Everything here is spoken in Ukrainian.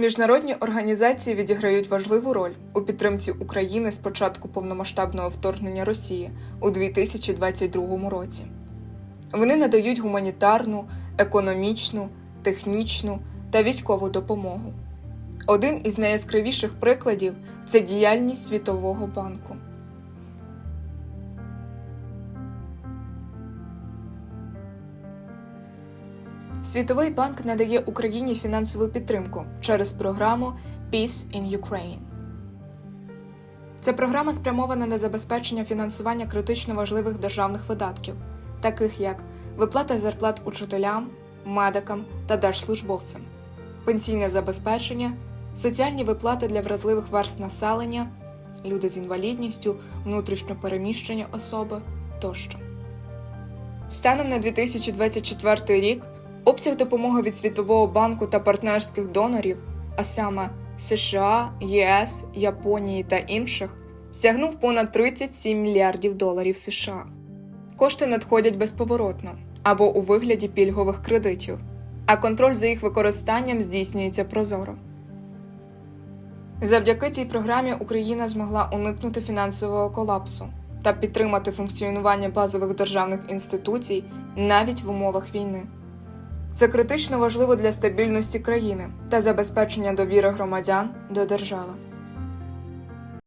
Міжнародні організації відіграють важливу роль у підтримці України з початку повномасштабного вторгнення Росії у 2022 році. Вони надають гуманітарну, економічну, технічну та військову допомогу. Один із найяскравіших прикладів це діяльність Світового банку. Світовий банк надає Україні фінансову підтримку через програму Peace in Ukraine. Ця програма спрямована на забезпечення фінансування критично важливих державних видатків, таких як виплата зарплат учителям, медикам та держслужбовцям, пенсійне забезпечення, соціальні виплати для вразливих верст населення, люди з інвалідністю, внутрішньо переміщені особи тощо. Станом на 2024 рік обсяг допомоги від Світового банку та партнерських донорів, а саме США, ЄС, Японії та інших, сягнув понад 37 мільярдів доларів США. Кошти надходять безповоротно або у вигляді пільгових кредитів, а контроль за їх використанням здійснюється прозоро. Завдяки цій програмі Україна змогла уникнути фінансового колапсу та підтримати функціонування базових державних інституцій навіть в умовах війни. Це критично важливо для стабільності країни та забезпечення довіри громадян до держави.